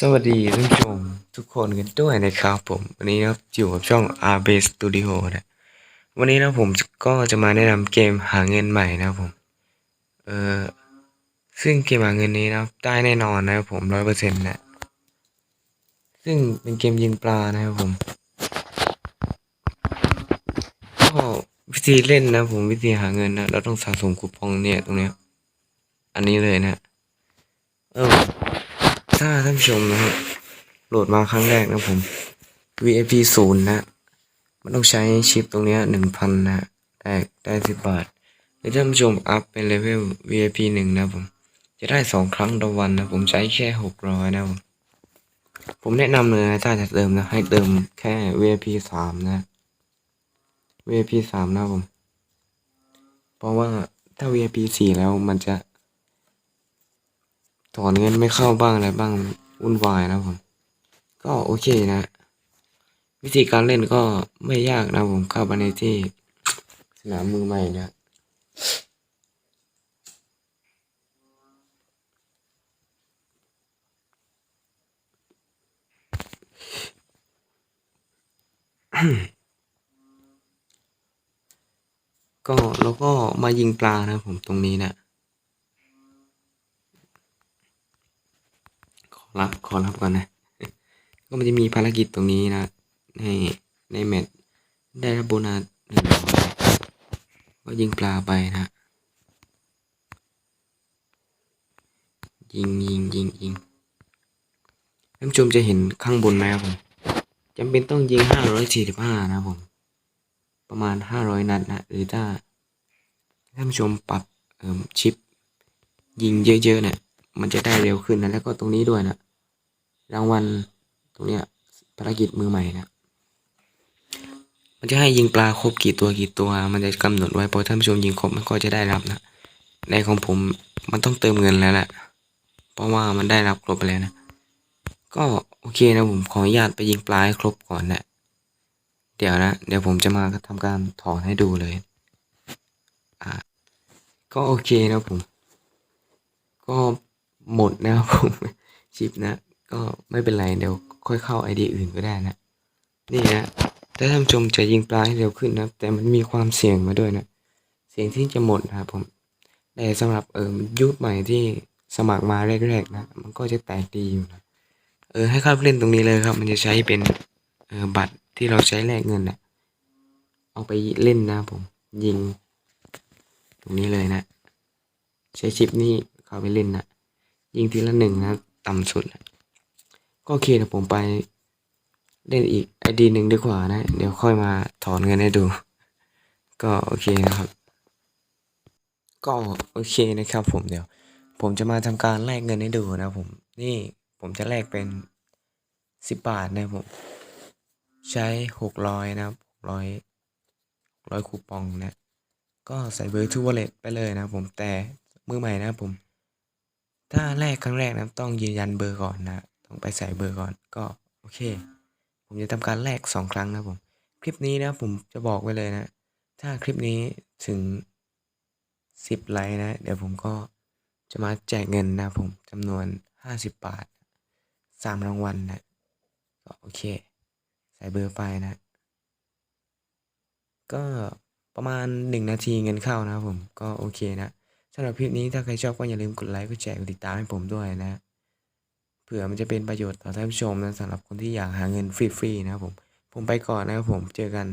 สวัสดีท่านผู้ชมทุกคนกันด้วยนะครับผม วันนี้นะครับอยู่กับช่อง r b Studio นะวันนี้นะผมก็จะมาแนะนำเกมหาเงินใหม่นะครับผมเออซึ่งเกมหาเงินนี้นะครับได้แน่นอนนะครับผมร้อยเปอร์เซ็นต์นะซึ่งเป็นเกมยิงปลานะครับผมก็วิธีเล่นนะผมวิธีหาเงินนะเราต้องสะสมคูปองเนี่ยตรงเนี้ยอันนี้เลยนะเออ ถ้าท่านผู้ชมนะครับโหลดมาครั้งแรกนะผม VIP ศูนย์นะมันต้องใช้ชิปตรงเนี้ยหนึ่งพันนะได้ได้สิบบาทแล้วท่านผู้ชมอัพเป็นเลเวล VIP หนึ่งนะผม จะได้สองครั้งต่อวันนะผมใช้แค่หกร้อยนะผมผมแนะนำเลยนะถ้าจะเติมนะ ให้เติมแค่ VIP สามนะ VIP สามนะผม เพราะว่าถ้า VIP สี่แล้วมันจะ ถอนเงินไม่เข้าบ้างอะไรบ้างวุ่นวายนะผม ก็โอเคนะ วิธีการเล่นก็ไม่ยากนะผมเข้าไปในที่สนามมือใหม่นะก็แล้วก็มายิงปลานะผมตรงนี้นะ ขอ รับขอรับก่อนนะ ก็มันจะมีภารกิจตรงนี้นะในในแมตช์ได้รับโบนัสหนึ่งร้อยก็ยิงปลาไปนะ ยิงยิงยิงยิงท่านผู้ชมจะเห็นข้างบนไหมครับผมจำเป็นต้องยิงห้าร้อยสี่สิบห้านะครับผม ประมาณห้าร้อยนัดนะหรือถ้าท่านผู้ชมปรับชิป ยิงเยอะๆเนี่ยมันจะได้เร็วขึ้นนะแล้วก็ตรงนี้ด้วยนะ รางวัลตรงเนี้ยภารกิจมือใหม่นะมันจะให้ยิงปลาครบกี่ตัวกี่ตัว มันจะกำหนดไว้พอท่านผู้ชมยิงครบมันก็จะได้รับนะ ในของผมมันต้องเติมเงินแล้วแหละเพราะว่ามันได้รับครบไปแล้วนะ ก็โอเคนะผมขออนุญาตไปยิงปลาให้ครบก่อนนะเดี๋ยวนะ เดี๋ยวผมจะมาทำการถอนให้ดูเลย อ่า ก็โอเคนะผม ก็หมดนะครับผมชิปนะ ก็ไม่เป็นไรเดี๋ยวค่อยเข้าไอเดียอื่นก็ได้นะ นี่นะถ้าท่านชมจะยิงปลาให้เร็วขึ้นนะแต่มันมีความเสี่ยงมาด้วยนะ เสี่ยงที่จะหมดนะครับผมแต่สำหรับเออยุคใหม่ที่สมัครมาแรกๆนะ มันก็จะแตกดีอยู่นะเออให้เข้าเล่นตรงนี้เลยครับ มันจะใช้เป็นเออบัตรที่เราใช้แลกเงินนะเอาไปเล่นนะผมยิง ตรงนี้เลยนะ ใช้ชิปนี้เข้าไปเล่นนะยิงทีละหนึ่งนะ ต่ำสุดนะ ก็โอเคนะผมไปเล่นอีกไอดีหนึ่งดีกว่านะ เดี๋ยวค่อยมาถอนเงินให้ดู ก็โอเคนะครับ ก็โอเคนะครับผมเดี๋ยว ผมจะมาทำการแลกเงินให้ดูนะผม นี่ผมจะแลกเป็นสิบบาทนะผม ใช้หกร้อยนะครับร้อยร้อยคูปองนะ ก็ใส่เบอร์ทูวอลเล็ตไปเลยนะผมแต่มือใหม่นะผม ถ้าแรกครั้งแรกนะต้องยืนยันเบอร์ก่อนนะ ไปใส่เบอร์ก่อนก็โอเค ผมจะทำการแลกสองครั้งนะผมคลิปนี้นะผมจะบอกไว้เลยนะ ถ้าคลิปนี้ถึงสิบไลค์นะ เดี๋ยวผมก็จะมาแจกเงินนะผมจำนวนห้าสิบบาทสามรางวัลนะก็โอเค ใส่เบอร์ไปนะ ก็ประมาณหนึ่งนาทีเงินเข้านะผมก็โอเคนะสำหรับคลิปนี้ถ้าใครชอบก็อย่าลืมกดไลค์กดแชร์กดติดตามให้ผมด้วยนะ เผื่อมันจะเป็นประโยชน์ต่อท่านผู้ชมนะสำหรับคนที่อยากหาเงินฟรีๆนะครับผม ผมไปก่อนนะครับผมเจอกัน